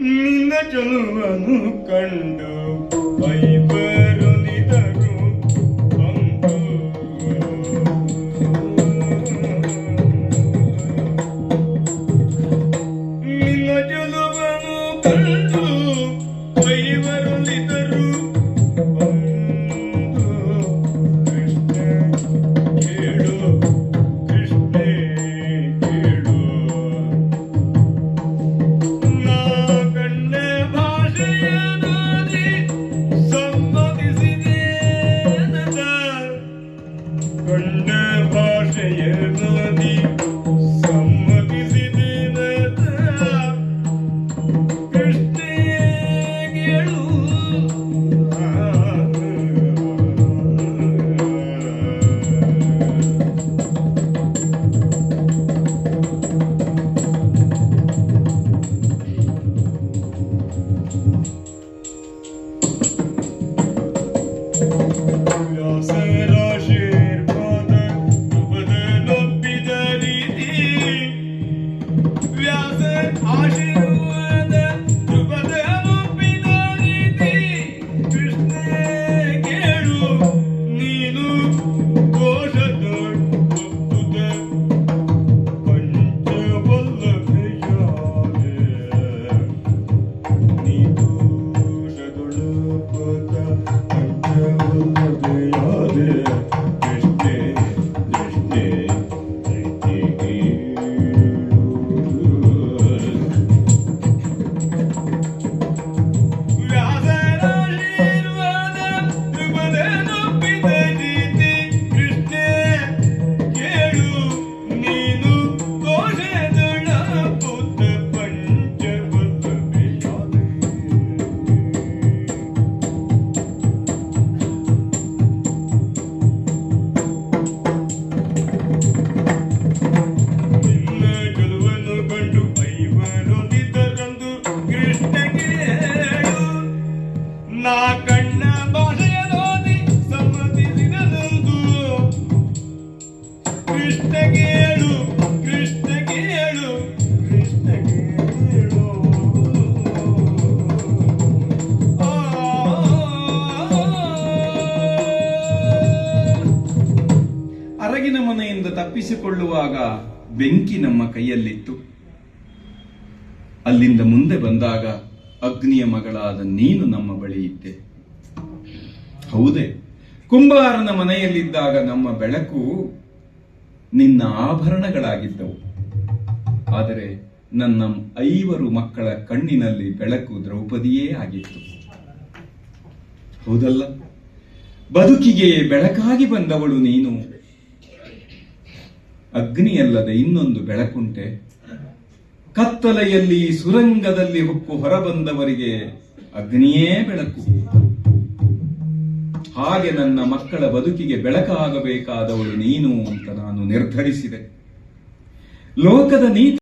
ನಿನ್ನ ಚಲುವನು ಕಂಡು ವೈಬರುನಿದರು ಅಂದು ನಿನ್ನ ಚಲುವನು ಕಂಡು yourself. ಆ ಅರಗಿನ ಮನೆಯಿಂದ ತಪ್ಪಿಸಿಕೊಳ್ಳುವಾಗ ಬೆಂಕಿ ನಮ್ಮ ಕೈಯಲ್ಲಿತ್ತು ಅಲ್ಲಿಂದ ಮುಂದೆ ಬಂದಾಗ ಅಗ್ನಿಯ ಮಗಳಾದ ನೀನು ನಮ್ಮ ಬಳಿ ಇದ್ದೆ ಹೌದೇ ಕುಂಬಾರನ ಮನೆಯಲ್ಲಿದ್ದಾಗ ನಮ್ಮ ಬೆಳಕು ನಿನ್ನ ಆಭರಣಗಳಾಗಿದ್ದವು. ಆದರೆ ನನ್ನ ಐವರು ಮಕ್ಕಳ ಕಣ್ಣಿನಲ್ಲಿ ಬೆಳಕು ದ್ರೌಪದಿಯೇ ಆಗಿತ್ತು. ಹೌದಲ್ಲ? ಬದುಕಿಗೆ ಬೆಳಕಾಗಿ ಬಂದವಳು ನೀನು. ಅಗ್ನಿಯಲ್ಲದೆ ಇನ್ನೊಂದು ಬೆಳಕುಂಟೆ. ಕತ್ತಲೆಯಲ್ಲಿ ಸುರಂಗದಲ್ಲಿ ಹೊಕ್ಕು ಹೊರಬಂದವರಿಗೆ ಅಗ್ನಿಯೇ ಬೆಳಕು. ಹಾಗೆ ನನ್ನ ಮಕ್ಕಳ ಬದುಕಿಗೆ ಬೆಳಕಾಗಬೇಕಾದವಳು ನೀನು ಅಂತ ನಾನು ನಿರ್ಧರಿಸಿದೆ. ಲೋಕದ ನೀತಿ